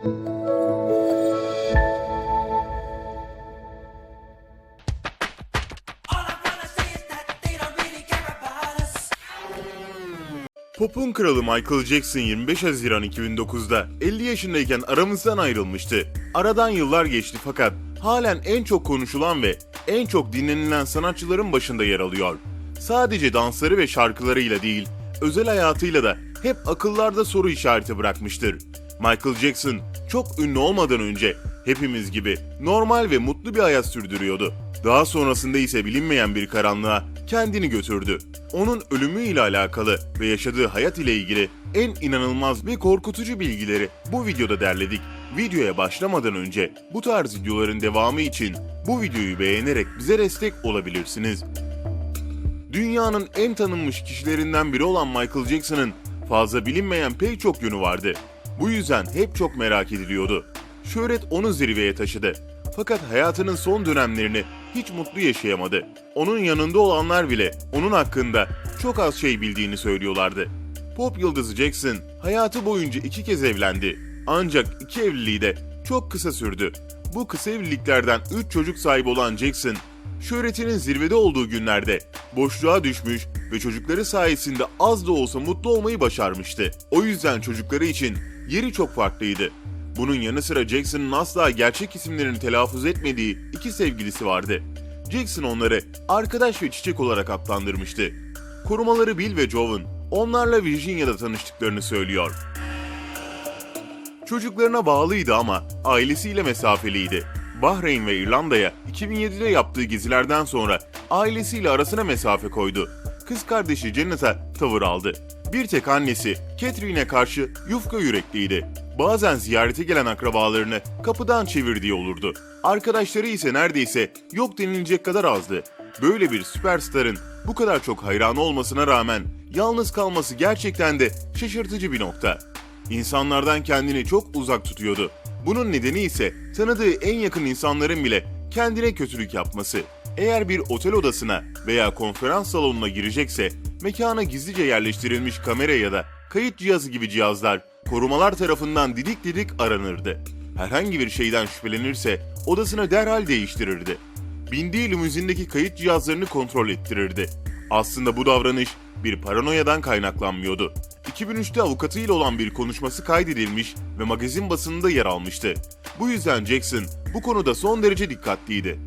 Pop'un kralı Michael Jackson 25 Haziran 2009'da 50 yaşındayken aramızdan ayrılmıştı. Aradan yıllar geçti fakat halen en çok konuşulan ve en çok dinlenilen sanatçıların başında yer alıyor. Sadece dansları ve şarkılarıyla değil, özel hayatıyla da hep akıllarda soru işareti bırakmıştır. Michael Jackson çok ünlü olmadan önce hepimiz gibi normal ve mutlu bir hayat sürdürüyordu. Daha sonrasında ise bilinmeyen bir karanlığa kendini götürdü. Onun ölümüyle alakalı ve yaşadığı hayat ile ilgili en inanılmaz ve korkutucu bilgileri bu videoda derledik. Videoya başlamadan önce bu tarz videoların devamı için bu videoyu beğenerek bize destek olabilirsiniz. Dünyanın en tanınmış kişilerinden biri olan Michael Jackson'ın fazla bilinmeyen pek çok yönü vardı. Bu yüzden hep çok merak ediliyordu. Şöhret onu zirveye taşıdı. Fakat hayatının son dönemlerini hiç mutlu yaşayamadı. Onun yanında olanlar bile onun hakkında çok az şey bildiğini söylüyorlardı. Pop yıldızı Jackson hayatı boyunca iki kez evlendi. Ancak iki evliliği de çok kısa sürdü. Bu kısa evliliklerden 3 çocuk sahibi olan Jackson, şöhretinin zirvede olduğu günlerde boşluğa düşmüş ve çocukları sayesinde az da olsa mutlu olmayı başarmıştı. O yüzden çocukları için yeri çok farklıydı. Bunun yanı sıra Jackson'ın asla gerçek isimlerini telaffuz etmediği iki sevgilisi vardı. Jackson onları arkadaş ve çiçek olarak adlandırmıştı. Korumaları Bill ve Joven onlarla Virginia'da tanıştıklarını söylüyor. Çocuklarına bağlıydı ama ailesiyle mesafeliydi. Bahreyn ve İrlanda'ya 2007'de yaptığı gezilerden sonra ailesiyle arasına mesafe koydu. Kız kardeşi Janet'a tavır aldı. Bir tek annesi Catherine'e karşı yufka yürekliydi. Bazen ziyarete gelen akrabalarını kapıdan çevirdiği olurdu. Arkadaşları ise neredeyse yok denilecek kadar azdı. Böyle bir süperstarın bu kadar çok hayranı olmasına rağmen yalnız kalması gerçekten de şaşırtıcı bir nokta. İnsanlardan kendini çok uzak tutuyordu. Bunun nedeni ise tanıdığı en yakın insanların bile kendine kötülük yapması. Eğer bir otel odasına veya konferans salonuna girecekse mekana gizlice yerleştirilmiş kamera ya da kayıt cihazı gibi cihazlar korumalar tarafından didik didik aranırdı. Herhangi bir şeyden şüphelenirse odasını derhal değiştirirdi. Bindiği limuzindeki kayıt cihazlarını kontrol ettirirdi. Aslında bu davranış bir paranoyadan kaynaklanmıyordu. 2003'te avukatıyla olan bir konuşması kaydedilmiş ve magazin basınında yer almıştı. Bu yüzden Jackson bu konuda son derece dikkatliydi.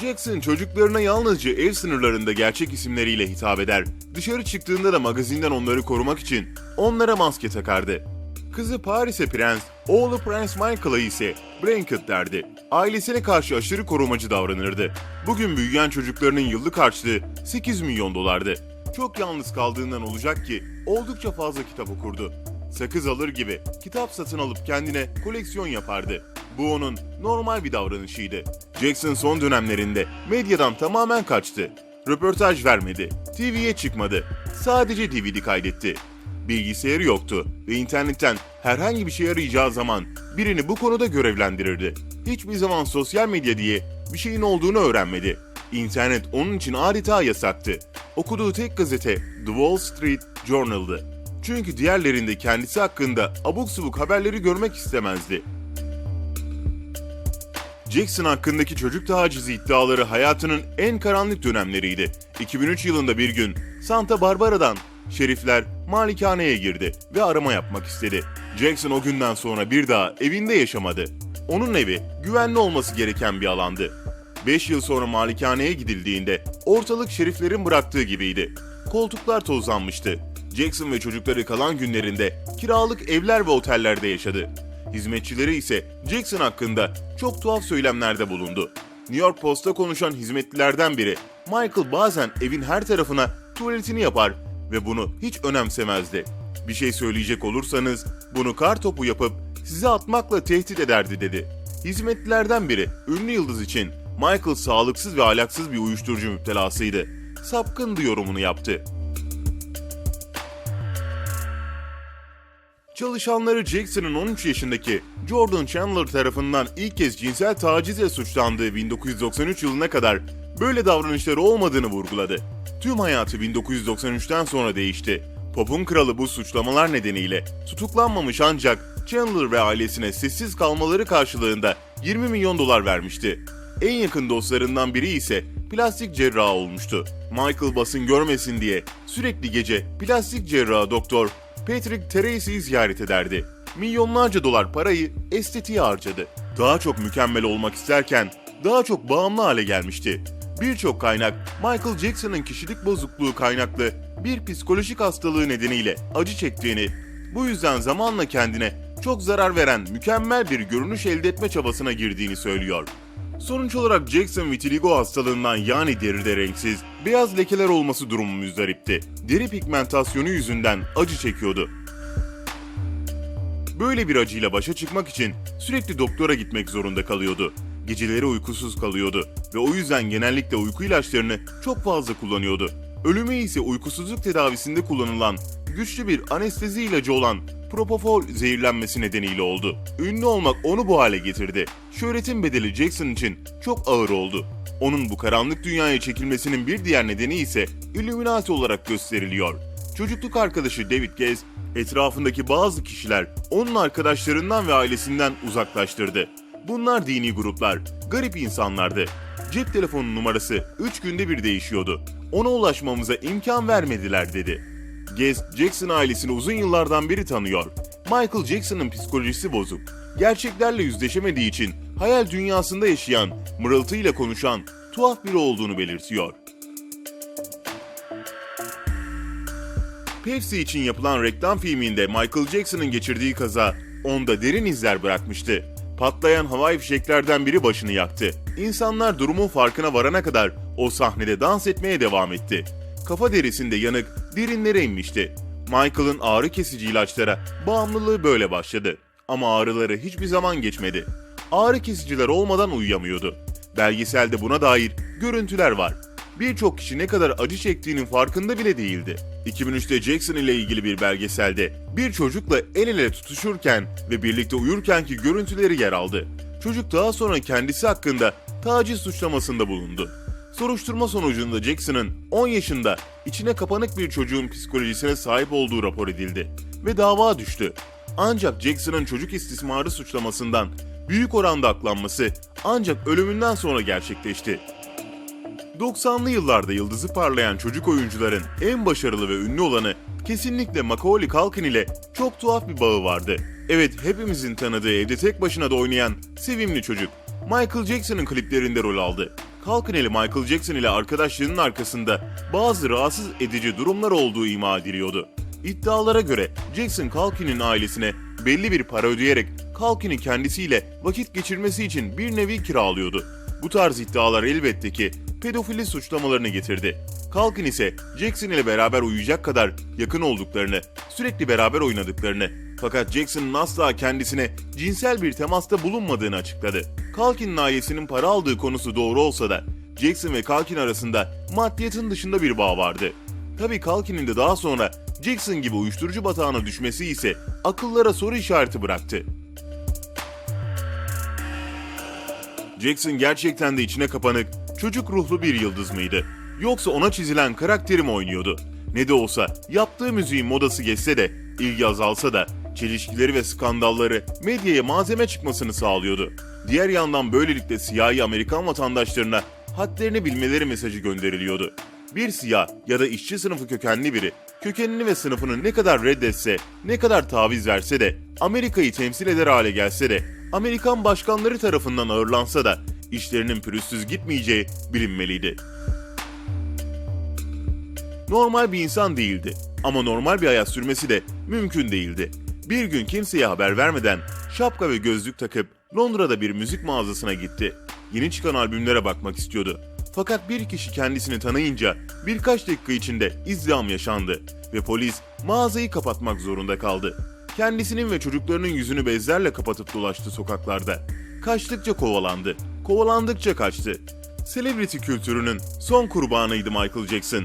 Jackson çocuklarına yalnızca ev sınırlarında gerçek isimleriyle hitap eder. Dışarı çıktığında da magazinden onları korumak için onlara maske takardı. Kızı Paris'e prens, oğlu Prens Michael'a ise Blanket derdi. Ailesine karşı aşırı korumacı davranırdı. Bugün büyüyen çocuklarının yıllık harçlığı 8 milyon dolardı. Çok yalnız kaldığından olacak ki oldukça fazla kitap okurdu. Sakız alır gibi kitap satın alıp kendine koleksiyon yapardı. Bu onun normal bir davranışıydı. Jackson son dönemlerinde medyadan tamamen kaçtı. Röportaj vermedi, TV'ye çıkmadı. Sadece DVD kaydetti. Bilgisayarı yoktu ve internetten herhangi bir şey arayacağı zaman birini bu konuda görevlendirirdi. Hiçbir zaman sosyal medya diye bir şeyin olduğunu öğrenmedi. İnternet onun için adeta yasaktı. Okuduğu tek gazete The Wall Street Journal'dı. Çünkü diğerlerinde kendisi hakkında abuk subuk haberleri görmek istemezdi. Jackson hakkındaki çocuk tacizi iddiaları hayatının en karanlık dönemleriydi. 2003 yılında bir gün Santa Barbara'dan şerifler malikaneye girdi ve arama yapmak istedi. Jackson o günden sonra bir daha evinde yaşamadı. Onun evi güvenli olması gereken bir alandı. 5 yıl sonra malikaneye gidildiğinde ortalık şeriflerin bıraktığı gibiydi. Koltuklar tozlanmıştı. Jackson ve çocukları kalan günlerinde kiralık evler ve otellerde yaşadı. Hizmetçileri ise Jackson hakkında çok tuhaf söylemlerde bulundu. New York Post'ta konuşan hizmetlilerden biri, Michael bazen evin her tarafına tuvaletini yapar ve bunu hiç önemsemezdi. Bir şey söyleyecek olursanız bunu kar topu yapıp size atmakla tehdit ederdi dedi. Hizmetlilerden biri ünlü yıldız için Michael sağlıksız ve ahlaksız bir uyuşturucu müptelasıydı. Sapkındı yorumunu yaptı. Çalışanları Jackson'ın 13 yaşındaki Jordan Chandler tarafından ilk kez cinsel tacizle suçlandığı 1993 yılına kadar böyle davranışları olmadığını vurguladı. Tüm hayatı 1993'ten sonra değişti. Pop'un kralı bu suçlamalar nedeniyle tutuklanmamış ancak Chandler ve ailesine sessiz kalmaları karşılığında 20 milyon dolar vermişti. En yakın dostlarından biri ise plastik cerrah olmuştu. Michael basın görmesin diye sürekli gece plastik cerrahı doktor Patrick Tracy'yi ziyaret ederdi. Milyonlarca dolar parayı estetiğe harcadı. Daha çok mükemmel olmak isterken daha çok bağımlı hale gelmişti. Birçok kaynak Michael Jackson'ın kişilik bozukluğu kaynaklı bir psikolojik hastalığı nedeniyle acı çektiğini, bu yüzden zamanla kendine çok zarar veren mükemmel bir görünüş elde etme çabasına girdiğini söylüyor. Sonuç olarak Jackson vitiligo hastalığından yani deride renksiz, beyaz lekeler olması durumu müzdaripti. Deri pigmentasyonu yüzünden acı çekiyordu. Böyle bir acıyla başa çıkmak için sürekli doktora gitmek zorunda kalıyordu. Geceleri uykusuz kalıyordu ve o yüzden genellikle uyku ilaçlarını çok fazla kullanıyordu. Ölümü ise uykusuzluk tedavisinde kullanılan güçlü bir anestezi ilacı olan propofol zehirlenmesi nedeniyle oldu. Ünlü olmak onu bu hale getirdi. Şöhretin bedeli Jackson için çok ağır oldu. Onun bu karanlık dünyaya çekilmesinin bir diğer nedeni ise Illuminati olarak gösteriliyor. Çocukluk arkadaşı David Gez, etrafındaki bazı kişiler onun arkadaşlarından ve ailesinden uzaklaştırdı. Bunlar dini gruplar, garip insanlardı. Cep telefonu numarası 3 günde bir değişiyordu. Ona ulaşmamıza imkan vermediler dedi. Gez, Jackson ailesini uzun yıllardan beri tanıyor. Michael Jackson'ın psikolojisi bozuk. Gerçeklerle yüzleşemediği için hayal dünyasında yaşayan, mırıltıyla konuşan, tuhaf biri olduğunu belirtiyor. Pepsi için yapılan reklam filminde Michael Jackson'ın geçirdiği kaza onda derin izler bırakmıştı. Patlayan havai fişeklerden biri başını yaktı. İnsanlar durumun farkına varana kadar o sahnede dans etmeye devam etti. Kafa derisinde yanık derinlere inmişti. Michael'ın ağrı kesici ilaçlara bağımlılığı böyle başladı. Ama ağrıları hiçbir zaman geçmedi. Ağrı kesiciler olmadan uyuyamıyordu. Belgeselde buna dair görüntüler var birçok kişi ne kadar acı çektiğinin farkında bile değildi. 2003'te Jackson ile ilgili bir belgeselde bir çocukla el ele tutuşurken ve birlikte uyurkenki görüntüleri yer aldı. Çocuk daha sonra kendisi hakkında taciz suçlamasında bulundu. Soruşturma sonucunda Jackson'ın 10 yaşında içine kapanık bir çocuğun psikolojisine sahip olduğu rapor edildi ve dava düştü. Ancak Jackson'ın çocuk istismarı suçlamasından büyük oranda aklanması ancak ölümünden sonra gerçekleşti. 90'lı yıllarda yıldızı parlayan çocuk oyuncuların en başarılı ve ünlü olanı kesinlikle Macaulay Culkin ile çok tuhaf bir bağı vardı. Evet hepimizin tanıdığı evde tek başına da oynayan sevimli çocuk. Michael Jackson'ın kliplerinde rol aldı. İle Michael Jackson ile arkadaşlığının arkasında bazı rahatsız edici durumlar olduğu ima ediliyordu. İddialara göre Jackson Culkin'in ailesine belli bir para ödeyerek Culkin'i kendisiyle vakit geçirmesi için bir nevi kiralıyordu. Bu tarz iddialar elbette ki pedofili suçlamalarını getirdi. Kalkin ise Jackson ile beraber uyuyacak kadar yakın olduklarını, sürekli beraber oynadıklarını fakat Jackson'ın asla kendisine cinsel bir temasta bulunmadığını açıkladı. Kalkin'in ailesinin para aldığı konusu doğru olsa da Jackson ve Kalkin arasında maddiyatın dışında bir bağ vardı. Tabii Kalkin'in de daha sonra Jackson gibi uyuşturucu batağına düşmesi ise akıllara soru işareti bıraktı. Jackson gerçekten de içine kapanık, çocuk ruhlu bir yıldız mıydı? Yoksa ona çizilen karakteri mi oynuyordu? Ne de olsa yaptığı müziğin modası geçse de, ilgi azalsa da çelişkileri ve skandalları medyaya malzeme çıkmasını sağlıyordu. Diğer yandan böylelikle siyahi Amerikan vatandaşlarına hadlerini bilmeleri mesajı gönderiliyordu. Bir siyah ya da işçi sınıfı kökenli biri kökenini ve sınıfını ne kadar reddetse, ne kadar taviz verse de, Amerika'yı temsil eder hale gelse de, Amerikan başkanları tarafından ağırlansa da işlerinin pürüzsüz gitmeyeceği bilinmeliydi. Normal bir insan değildi ama normal bir hayat sürmesi de mümkün değildi. Bir gün kimseye haber vermeden şapka ve gözlük takıp Londra'da bir müzik mağazasına gitti. Yeni çıkan albümlere bakmak istiyordu. Fakat bir kişi kendisini tanıyınca birkaç dakika içinde izdiham yaşandı ve polis mağazayı kapatmak zorunda kaldı. Kendisinin ve çocuklarının yüzünü bezlerle kapatıp dolaştı sokaklarda. Kaçtıkça kovalandı, kovalandıkça kaçtı. Celebrity kültürünün son kurbanıydı Michael Jackson.